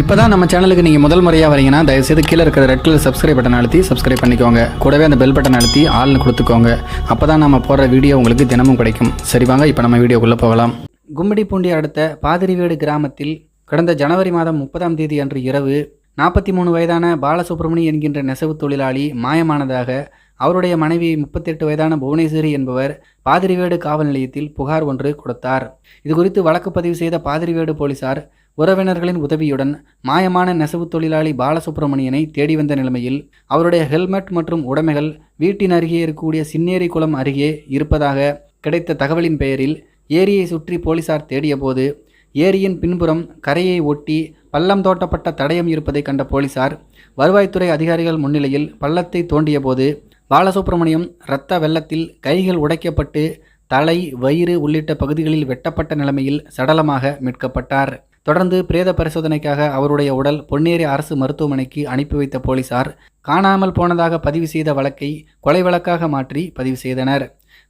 இப்போ தான் நம்ம சேனலுக்கு நீங்கள் முதல் முறையாக வரீங்கன்னா தயவுசெய்து கீழே இருக்கிற ரெட் கலர் சப்ஸ்கிரைப் பட்டன் அழுத்தி சப்ஸ்கிரைப் பண்ணிக்கோங்க. கூடவே அந்த பெல் பட்டன் அழுத்தி ஆள்னு கொடுத்துக்கோங்க. அப்போ தான் நம்ம போடுற வீடியோ உங்களுக்கு தினமும் கிடைக்கும். சரி வாங்க இப்போ நம்ம வீடியோக்குள்ளே போகலாம். கும்படி பூண்டி அடுத்த பாதிரிவேடு கிராமத்தில் கடந்த ஜனவரி மாதம் முப்பதாம் தேதி அன்று இரவு நாற்பத்தி மூணு வயதான பாலசுப்ரமணி என்கின்ற நெசவு தொழிலாளி மாயமானதாக அவருடைய மனைவி முப்பத்தெட்டு வயதான புவனேஸ்வரி என்பவர் பாதிரிவேடு காவல் நிலையத்தில் புகார் ஒன்று கொடுத்தார். இது குறித்து வழக்கு பதிவு செய்த பாதிரிவேடு போலீசார் உறவினர்களின் உதவியுடன் மாயமான நெசவு தொழிலாளி பாலசுப்ரமணியனை தேடி வந்த நிலைமையில் அவருடைய ஹெல்மெட் மற்றும் உடைமைகள் வீட்டின் அருகே இருக்கக்கூடிய சின்னேரி குளம் அருகே இருப்பதாக கிடைத்த தகவலின் பெயரில் ஏரியை சுற்றி போலீசார் தேடியபோது ஏரியின் பின்புறம் கரையை ஒட்டி பள்ளம் தோட்டப்பட்ட தடயம் இருப்பதை கண்ட போலீசார் வருவாய்த்துறை அதிகாரிகள் முன்னிலையில் பள்ளத்தை தோண்டியபோது பாலசுப்ரமணியம் இரத்த வெள்ளத்தில் கைகள் உடைக்கப்பட்டு தலை வயிறு உள்ளிட்ட பகுதிகளில் வெட்டப்பட்ட நிலைமையில் சடலமாக மீட்கப்பட்டார். தொடர்ந்து பிரேத பரிசோதனைக்காக அவருடைய உடல் பொன்னேரி அரசு மருத்துவமனைக்கு அனுப்பி வைத்த போலீசார் காணாமல் போனதாக பதிவு செய்த வழக்கை கொலை வழக்காக மாற்றி பதிவு செய்தனர்.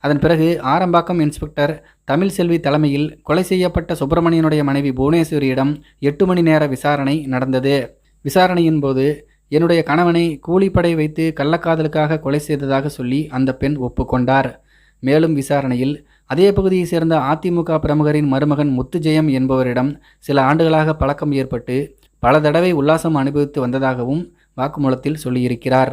அதன் பிறகு ஆரம்பாக்கம் இன்ஸ்பெக்டர் தமிழ்செல்வி தலைமையில் கொலை செய்யப்பட்ட சுப்பிரமணியனுடைய மனைவி புவனேஸ்வரியிடம் எட்டு மணி நேர விசாரணை நடந்தது. விசாரணையின் போது என்னுடைய கணவனை கூலிப்படை வைத்து கள்ளக்காதலுக்காக கொலை செய்ததாக சொல்லி அந்த பெண் ஒப்புக்கொண்டார். மேலும் விசாரணையில் அதே பகுதியைச் சேர்ந்த அதிமுக பிரமுகரின் மருமகன் முத்துஜெயம் என்பவரிடம் சில ஆண்டுகளாக பழக்கம் ஏற்பட்டு பல தடவை உல்லாசம் அனுபவித்து வந்ததாகவும் வாக்குமூலத்தில் சொல்லியிருக்கிறார்.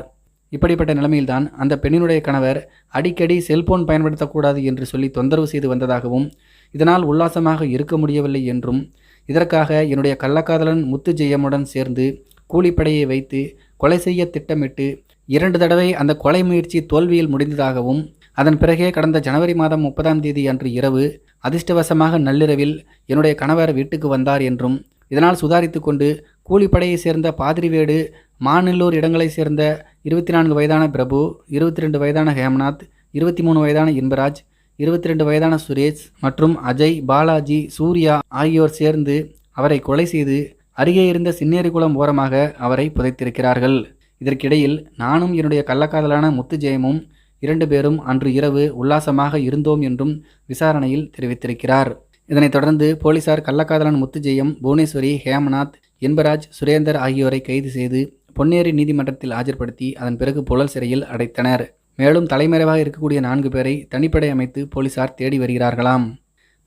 இப்படிப்பட்ட நிலைமையில்தான் அந்த பெண்ணினுடைய கணவர் அடிக்கடி செல்போன் பயன்படுத்தக்கூடாது என்று சொல்லி தொந்தரவு செய்து வந்ததாகவும் இதனால் உல்லாசமாக இருக்க முடியவில்லை என்றும் இதற்காக என்னுடைய கள்ளக்காதலன் முத்துஜெயமுடன் சேர்ந்து கூலிப்படையை வைத்து கொலை செய்ய திட்டமிட்டு இரண்டு தடவை அந்த கொலை முயற்சி தோல்வியில் முடிந்ததாகவும் அதன் பிறகே கடந்த ஜனவரி மாதம் முப்பதாம் தேதி அன்று இரவு அதிர்ஷ்டவசமாக நள்ளிரவில் என்னுடைய கணவர் வீட்டுக்கு வந்தார் என்றும் இதனால் சுதாரித்து கொண்டு கூலிப்படையைச் சேர்ந்த பாதிரிவேடு மாநிலூர் இடங்களைச் சேர்ந்த இருபத்தி நான்கு வயதான பிரபு இருபத்தி ரெண்டு வயதான ஹேம்நாத் இருபத்தி மூணு வயதான இன்பராஜ் இருபத்தி ரெண்டு வயதான சுரேஷ் மற்றும் அஜய் பாலாஜி சூர்யா ஆகியோர் சேர்ந்து அவரை கொலை செய்து அருகே இருந்த சின்னேரிக்குளம் ஓரமாக அவரை புதைத்திருக்கிறார்கள். இதற்கிடையில் நானும் என்னுடைய கள்ளக்காதலான முத்துஜெயமும் இரண்டு பேரும் அன்று இரவு உல்லாசமாக இருந்தோம் என்றும் விசாரணையில் தெரிவித்திருக்கிறார். இதனைத் தொடர்ந்து போலீசார் கள்ளக்காதலன் முத்துஜெயம் புவனேஸ்வரி ஹேமநாத் இன்பராஜ் சுரேந்தர் ஆகியோரை கைது செய்து பொன்னேரி நீதிமன்றத்தில் ஆஜர்படுத்தி அதன் பிறகு புழல் சிறையில் அடைத்தனர். மேலும் தலைமறைவாக இருக்கக்கூடிய நான்கு பேரை தனிப்படை அமைத்து போலீசார் தேடி வருகிறார்களாம்.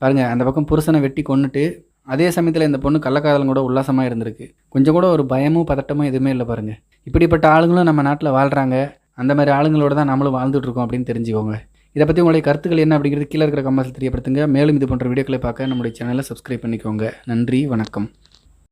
பாருங்க அந்த பக்கம் புருஷனை வெட்டி கொண்டுட்டு அதே சமயத்தில் இந்த பொண்ணு கள்ளக்காதலும் கூட உல்லாசமாக இருந்திருக்கு. கொஞ்சம் கூட ஒரு பயமும் பதட்டமும் எதுவுமே இல்லை பாருங்கள் இப்படிப்பட்ட ஆளுங்களும் நம்ம நாட்டில் வாழ்கிறாங்க அந்த மாதிரி ஆளுங்களோட தான் நம்மளும் வாழ்ந்துட்டு இருக்கோம் அப்படின்னு தெரிஞ்சுக்கோங்க. இதை பற்றி உங்களுடைய கருத்துக்கள் என்ன அப்படிங்கிறது கீழே இருக்கிற கமெண்ட்ஸில் தெரியப்படுத்துங்க. மேலும் இது போன்ற வீடியோக்களை பார்க்க நம்முடைய சேனலை சப்ஸ்கிரைப் பண்ணிக்கோங்க. நன்றி வணக்கம்.